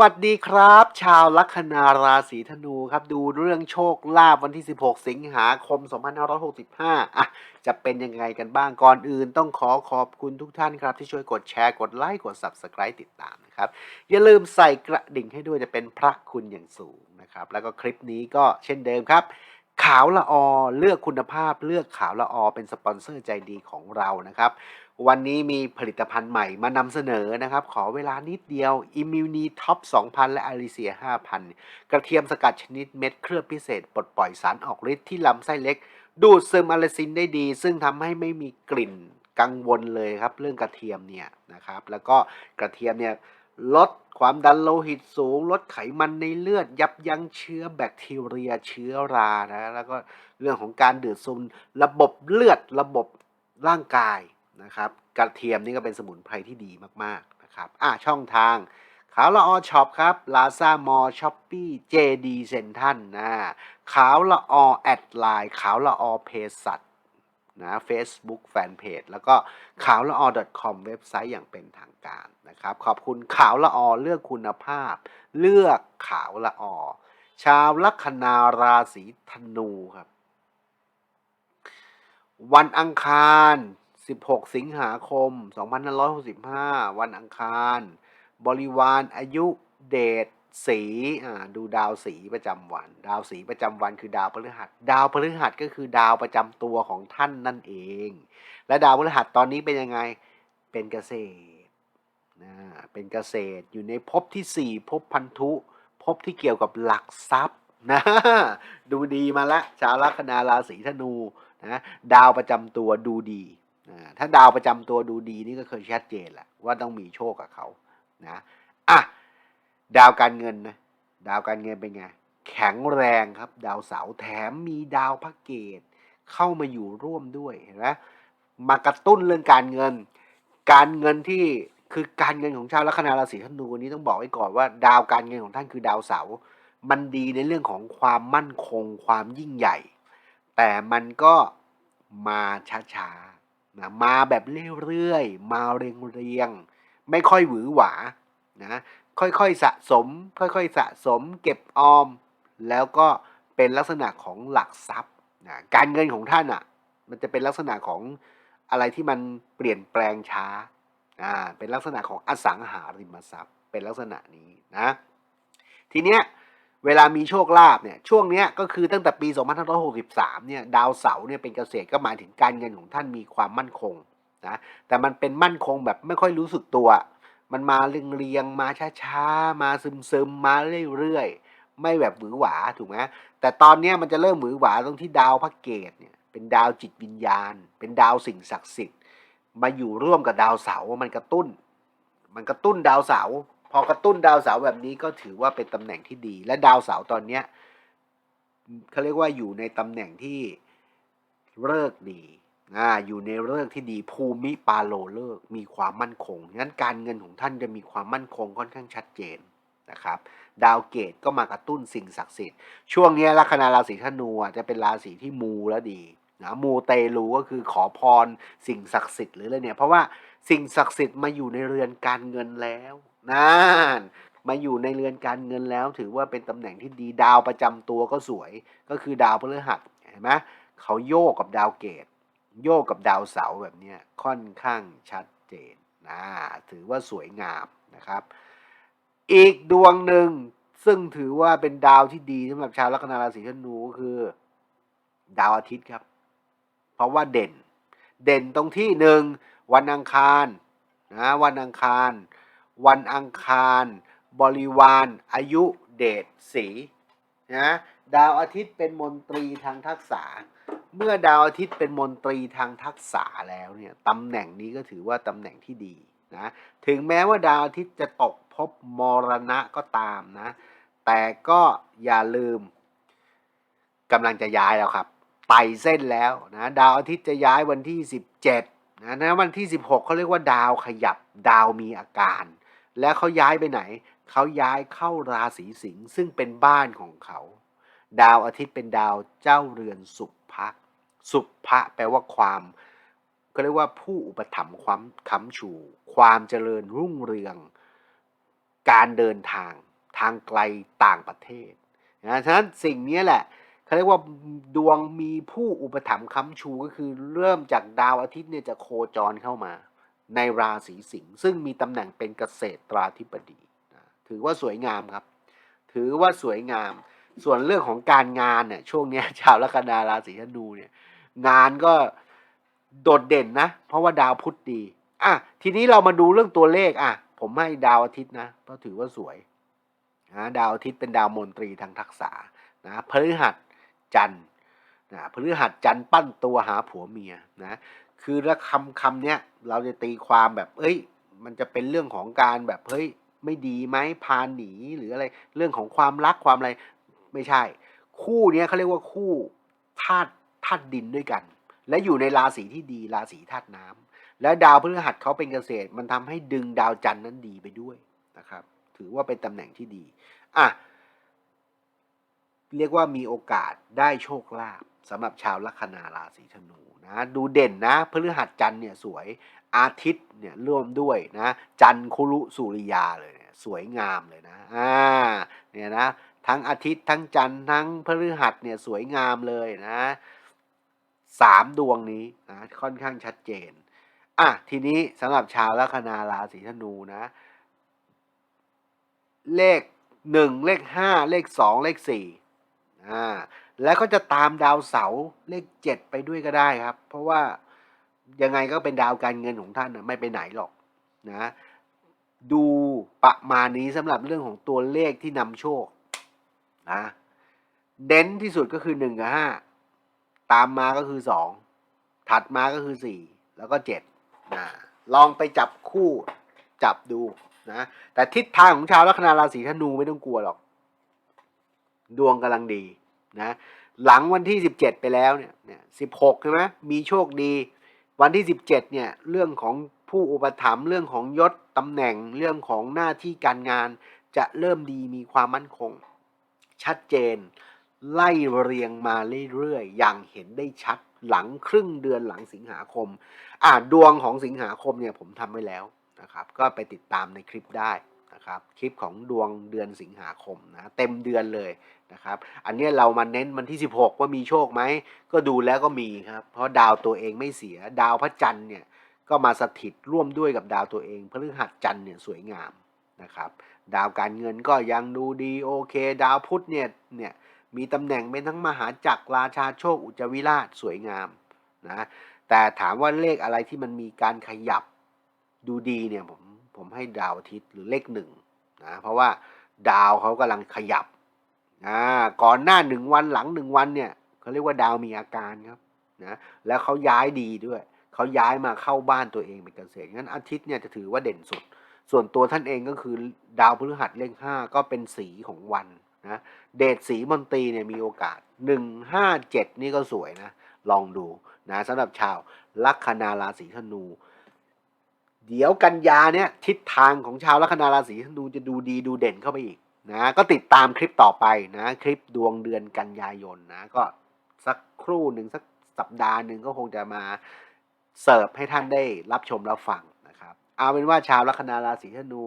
วัสดีครับ ชาวลัคนาราศีธนูครับ ดูเรื่องโชคลาภวันที่ 16 สิงหาคม 2565 อะ จะเป็นยังไงกันบ้างก่อนอื่น ต้องขอขอบคุณทุกท่านครับ ที่ช่วยกดแชร์กดไลค์กด Subscribe ติดตามนะครับ อย่าลืมใส่กระดิ่งให้ด้วยจะเป็นพระคุณอย่างสูงนะครับ แล้วก็คลิปนี้ก็เช่นเดิมครับ ขาวละออเลือกคุณภาพเลือกขาวละออเป็นสปอนเซอร์ใจดีของเรานะครับ วันนี้มีผลิตภัณฑ์ใหม่มานำเสนอนะครับ ขอเวลานิดเดียว i m m u n i Top 2000 และ a l i c i a 5000 กระเทียมสกัดชนิดเม็ดเคลือบพิเศษ ปลดปล่อยสารออกฤทธิ์ที่ลำไส้เล็ก ดูดซึมอะลาซินได้ดี ซึ่งทำให้ไม่มีกลิ่นกังวลเลยครับ เรื่องกระเทียมเนี่ยนะครับ แล้วก็กระเทียมเนี่ยลด ความดันโลหิตสูง ลดไขมันในเลือด ยับยั้งเชื้อแบคทีเรียเชื้อรานะ แล้วก็เรื่องของการดูดซึมระบบเลือดระบบร่างกายนะครับ กระเทียมนี่ก็เป็นสมุนไพรที่ดีมากๆนะครับ อะช่องทางขาวละออช็อปครับลาซามอช้อปปี้เจดีเซนทันนะขาวละออแอดไลน์ขาวละออเพสัต นะ Facebook Fanpage แล้วก็ขาวละออ .com เว็บไซต์อย่างเป็นทางการนะครับ ขอบคุณขาวละอเลือกคุณภาพ เลือกขาวละออชาวลัคนาราศีธนูครับ วันอังคาร 16 สิงหาคม 2565 วันอังคาร บริวารอายุเดช สีดูดาวสีประจำวัน ดาวสีประจำวันคือดาวพฤหัส ดาวพฤหัสก็คือดาวประจำตัวของท่านนั่นเอง และดาวพฤหัสตอนนี้เป็นยังไงเป็นเกษตรนะเป็นเกษตรอยู่ในภพที่ 4ภพพันธุภพที่เกี่ยวกับหลักทรัพย์นะดูดีมาละชาวลัคนาราศีธนูนะดาวประจำตัวดูดีนะถ้าดาวประจำตัวดูดีนี่ก็เคยชัดเจนแหละว่าต้องมีโชคกับเขานะอะ ดาวการเงินนะดาวการเงินเป็นไง แข็งแรงครับ ดาวเสาแถมมีดาวพระเกตเข้ามาอยู่ร่วมด้วยเห็นไหมมากระตุ้นเรื่องการเงิน การเงินที่คือการเงินของชาวลัคนาราศีธนูนี้ต้องบอกไว้ก่อนว่า ดาวการเงินของท่านคือดาวเสามันดีในเรื่องของความมั่นคงความยิ่งใหญ่ แต่มันก็มาช้าๆนะมาแบบเรื่อยๆ มาเรียงๆ ไม่ค่อยหวือหวานะ ค่อยๆสะสม ค่อยๆสะสม เก็บออม แล้วก็เป็นลักษณะของหลักทรัพย์นะการเงินของท่านอะ มันจะเป็นลักษณะของอะไรที่มันเปลี่ยนแปลงช้าอ่าเป็นลักษณะของอสังหาริมทรัพย์ เป็นลักษณะนี้นะ ทีเนี้ยเวลามีโชคลาภเนี่ยช่วงเนี้ยก็คือตั้งแต่ปี 2563 เนี่ยดาวเสาร์เนี่ยเป็นเกษตรก็หมายถึงการเงินของท่านมีความมั่นคงนะแต่มันเป็นมั่นคงแบบไม่ค่อยรู้สึกตัว มันมาเรียงๆมาช้าๆ มาซึมๆ มาเรื่อยๆ ไม่แบบหวือหวาถูกไหมแต่ตอนนี้มันจะเริ่มหวือหวาตรงที่ดาวพระเกตเนี่ยเป็นดาวจิตวิญญาณ เป็นดาวสิ่งศักดิ์สิทธิ์ มาอยู่ร่วมกับดาวเสาร์มันกระตุ้น มันกระตุ้นดาวเสาร์พอกระตุ้นดาวเสาร์แบบนี้ก็ถือว่าเป็นตำแหน่งที่ดี และดาวเสาร์ตอนเนี้ยเขาเรียกว่าอยู่ในตำแหน่งที่เลิกษ์ดี อ่าอยู่ในเลิกษ์ที่ดีภูมิปาโลเลิกมีความมั่นคงงั้นการเงินของท่านจะมีความมั่นคงค่อนข้างชัดเจนนะครับ ดาวเกตก็มากระตุ้นสิ่งศักดิ์สิทธิ์ช่วงนี้ลัคนาราศีธนูจะเป็นราศีที่มูแล้วดีนะมูเตลูก็คือขอพรสิ่งศักดิ์สิทธิ์หรืออะไรเนี่ยเพราะว่าสิ่งศักดิ์สิทธิ์มาอยู่ในเรือนการเงินแล้วนั่นมาอยู่ในเรือนการเงินแล้ว ถือว่าเป็นตำแหน่งที่ดีดาวประจำตัวก็สวย ก็คือดาวพฤหัสเห็นไหมเขาโยกกับดาวเกต โยกกับดาวเสาร์แบบนี้ค่อนข้างชัดเจนนะถือว่าสวยงามนะครับ อีกดวงหนึ่งซึ่งถือว่าเป็นดาวที่ดีสำหรับชาวลัคนาราศีธนูก็คือ ดาวอาทิตย์ครับ เพราะว่าเด่น เด่นตรงที่หนึ่งวันอังคารนะวันอังคาร วันอังคาร บริวาร อายุเดชสีนะดาวอาทิตย์เป็นมนตรีทางทักษะ เมื่อดาวอาทิตย์เป็นมนตรีทางทักษะแล้วเนี่ยตำแหน่งนี้ก็ถือว่าตำแหน่งที่ดีนะถึงแม้ว่าดาวอาทิตย์จะตกภพมรณะก็ตามนะ แต่ก็อย่าลืมกำลังจะย้ายแล้วครับไต่เส้นแล้วนะดาวอาทิตย์จะย้ายวันที่ 17นะนะวันที่ 16เขาเรียกว่าดาวขยับดาวมีอาการ แล้วเขาย้ายไปไหนเขาย้ายเข้าราศีสิงห์ซึ่งเป็นบ้านของเขา ดาวอาทิตย์เป็นดาวเจ้าเรือนสุภะ สุภะแปลว่าความก็เรียกว่าผู้อุปถัมภ์ความค้ำชู ความเจริญรุ่งเรือง การเดินทางทางไกลต่างประเทศนะฉะนั้นสิ่งนี้แหละเขาเรียกว่าดวงมีผู้อุปถัมภ์ค้ำชูก็คือเริ่มจากดาวอาทิตย์เนี่ยจะโคจรเข้ามา ในราศีสิงห์ซึ่งมีตำแหน่งเป็นเกษตรราธิบดีนะถือว่าสวยงามครับ ถือว่าสวยงาม ส่วนเรื่องของการงานเนี่ยช่วงนี้ชาวลัคนาราศีธนูเนี่ย งานก็โดดเด่นนะ เพราะว่าดาวพุธดี อะ ทีนี้เรามาดูเรื่องตัวเลข อะ ผมให้ดาวอาทิตย์นะ เพราะถือว่าสวยนะดาวอาทิตย์เป็นดาวมนตรีทางทักษะนะพฤหัสจันทร์นะพฤหัสจันทร์ปั้นตัวหาผัวเมียนะ คือล้วคำคำเนี้ยเราจะตีความแบบ เอ้ย มันจะเป็นเรื่องของการแบบ เฮ้ย ไม่ดีไหมพาหนีหรืออะไร เรื่องของความรักความอะไร ไม่ใช่ คู่เนี้ยเขาเรียกว่าคู่ธาตุ ธาตุดินด้วยกัน และอยู่ในราศีที่ดีราศีธาตุน้ำและดาวพฤหัสเขาเป็นเกษตร มันทำให้ดึงดาวจันทร์นั้นดีไปด้วยนะครับ ถือว่าเป็นตำแหน่งที่ดีอะเรียกว่ามีโอกาสได้โชคลาภสำหรับชาวลัคนาราศีธนูนะดูเด่นนะพฤหัสจันทร์เนี่ยสวยอาทิตย์เนี่ยร่วมด้วยนะจันทร์คุรุสุริยาเลยเนี่ยสวยงามเลยนะอ่าเนี่ยนะทั้งอาทิตย์ทั้งจันทร์ทั้งพฤหัสเนี่ยสวยงามเลยนะ สามดวงนี้นะค่อนข้างชัดเจนอะทีนี้สำหรับชาวลัคนาราศีธนูนะ เลขหนึ่งเลขห้าเลขสองเลขสี่อ่าแล้วก็จะตามดาวเสาร์เลขเจ็ดไปด้วยก็ได้ครับ เพราะว่ายังไงก็เป็นดาวการเงินของท่านนะไม่ไปไหนหรอกนะดูประมาณนี้สำหรับเรื่องของตัวเลขที่นำโชคนะเด่นที่สุดก็คือหนึ่งกับห้า ตามมาก็คือสองถัดมาก็คือสี่แล้วก็เจ็ดนะลองไปจับคู่จับดูนะแต่ทิศทางของชาวลัคนาราศีธนูไม่ต้องกลัวหรอก ดวงกำลังดีนะหลังวันที่สิบเจ็ดไปแล้วเนี่ยเนี่ยสิบหกใช่ไหมมีโชคดี วันที่สิบเจ็ดเนี่ยเรื่องของผู้อุปถัมภ์เรื่องของยศตำแหน่งเรื่องของหน้าที่การงาน จะเริ่มดีมีความมั่นคง ชัดเจน ไล่เรียงมาเรื่อยๆ อย่างเห็นได้ชัดหลังครึ่งเดือนหลังสิงหาคม อ่าดวงของสิงหาคมเนี่ยผมทำไว้แล้วนะครับ ก็ไปติดตามในคลิปได้นะครับ คลิปของดวงเดือนสิงหาคมนะเต็มเดือนเลยนะครับ อันนี้เรามาเน้นวันที่ 16 ว่ามีโชคไหม ก็ดูแล้วก็มีครับ เพราะดาวตัวเองไม่เสีย ดาวพระจันทร์เนี่ยก็มาสถิตร่วมด้วยกับดาวตัวเองพฤหัสจันทร์เนี่ยสวยงามนะครับ ดาวการเงินก็ยังดูดีโอเค ดาวพุธเนี่ยเนี่ย มีตำแหน่งเป็นทั้งมหาจักรราชาโชคอุจวิราชสวยงามนะแต่ถามว่าเลขอะไรที่มันมีการขยับดูดีเนี่ยผมผมให้ดาวอาทิตย์หรือเลขหนึ่งนะเพราะว่าดาวเขากำลังขยับอ่าก่อนหน้าหนึ่งวันหลังหนึ่งวันเนี่ยเขาเรียกว่าดาวมีอาการครับนะแล้วเขาย้ายดีด้วยเขาย้ายมาเข้าบ้านตัวเองเป็นเกษตรงั้นอาทิตย์เนี่ยจะถือว่าเด่นสุด ส่วนตัวท่านเองก็คือดาวพฤหัสเลขห้าก็เป็นสีของวัน นะเดชสีมนตรีเนี่ยมีโอกาสหนึ่งห้าเจ็ดนี่ก็สวยนะ ลองดูนะสำหรับชาวลัคนาราศีธนู เดี๋ยวกันยาเนี่ยทิศทางของชาวลัคนาราศีธนูจะดูดีดูเด่นเข้าไปอีกนะก็ติดตามคลิปต่อไปนะคลิปดวงเดือนกันยายนนะก็สักครู่หนึ่งสักสัปดาห์หนึ่งก็คงจะมาเสิร์ฟให้ท่านได้รับชมรับฟังนะครับ เอาเป็นว่าชาวลัคนาราศีธนู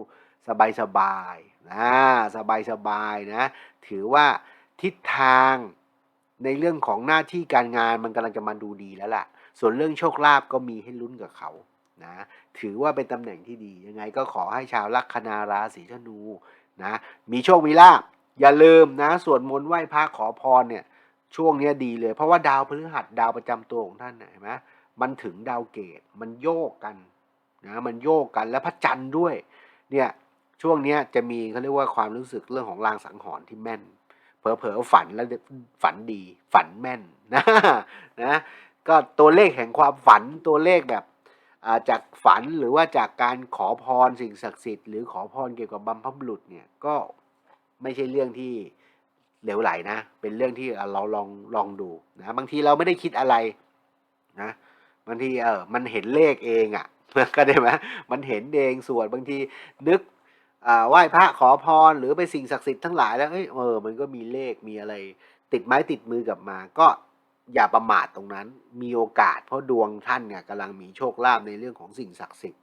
สบายสบายๆนะสบายสบายๆนะถือว่าทิศทางในเรื่องของหน้าที่การงานมันกำลังจะมาดูดีแล้วล่ะ ส่วนเรื่องโชคลาภก็มีให้ลุ้นกับเขานะถือว่าเป็นตำแหน่งที่ดียังไงก็ขอให้ชาวลัคนาราศีธนูนะมีโชคมีลาภอย่าลืมนะสวดมนต์ไหว้พระขอพรเนี่ยช่วงนี้ดีเลย เพราะว่าดาวพฤหัสดาวประจำตัวของท่านนะเห็นไหมมันถึงดาวเกตมันโยกกันนะมันโยกกันแล้วพระจันทร์ด้วยเนี่ย ช่วงเนี้ยจะมีเขาเรียกว่าความรู้สึกเรื่องของลางสังหรณ์ที่แม่น เผลอๆฝันแล้วฝันดี ฝันแม่นนะนะก็ตัวเลขแห่งความฝันตัวเลขแบบาจากฝันหรือว่าจากการขอพรสิ่งศักดิ์สิทธิ์หรือขอพรเกี่ยวกับบัมพบุรุษเนี่ยก็ไม่ใช่เรื่องที่เหลวไหลนะ เป็นเรื่องที่เราลองลองดูนะบางทีเราไม่ได้คิดอะไรนะบางทีเออมันเห็นเลขเองอะ่ะก็ได้ไหมมันเห็นเองส่วนบางทีนึก ไหว้พระขอพรหรือไปสิ่งศักดิ์สิทธิ์ทั้งหลายแล้วเอ้ยเออมันก็มีเลขมีอะไร ติดไม้ติดมือกลับมา ก็อย่าประมาทตรงนั้น มีโอกาส เพราะดวงท่านเนี่ยกำลังมีโชคลาภในเรื่องของสิ่งศักดิ์สิทธิ์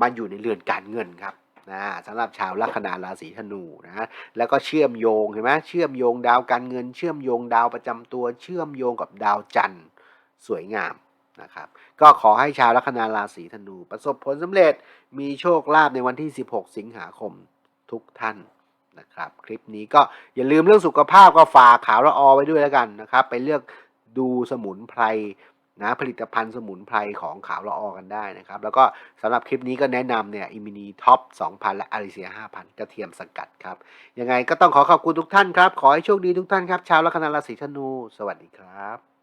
มาอยู่ในเรือนการเงินครับนะสำหรับชาวลัคนาราศีธนูนะแล้วก็เชื่อมโยงเห็นไหมเชื่อมโยงดาวการเงิน เชื่อมโยงดาวประจำตัว เชื่อมโยงกับดาวจันทร์สวยงาม นะครับก็ขอให้ชาวลัคนาราศีธนู ประสบผลสำเร็จมีโชคลาภในวันที่ 16 สิงหาคมทุกท่านนะครับ คลิปนี้ก็อย่าลืมเรื่องสุขภาพก็ฝากขาวละออไว้ด้วยแล้วกันนะครับ ไปเลือกดูสมุนไพรนะผลิตภัณฑ์สมุนไพรของขาวละออกันได้นะครับ แล้วก็สำหรับคลิปนี้ก็แนะนำเนี่ยอิมินีท็อป 2,000 และอาริเซีย 5,000 กระเทียมสกัดครับ ยังไงก็ต้องขอขอบคุณทุกท่านครับ ขอให้โชคดีทุกท่านครับ ชาวลัคนาราศีธนู สวัสดีครับ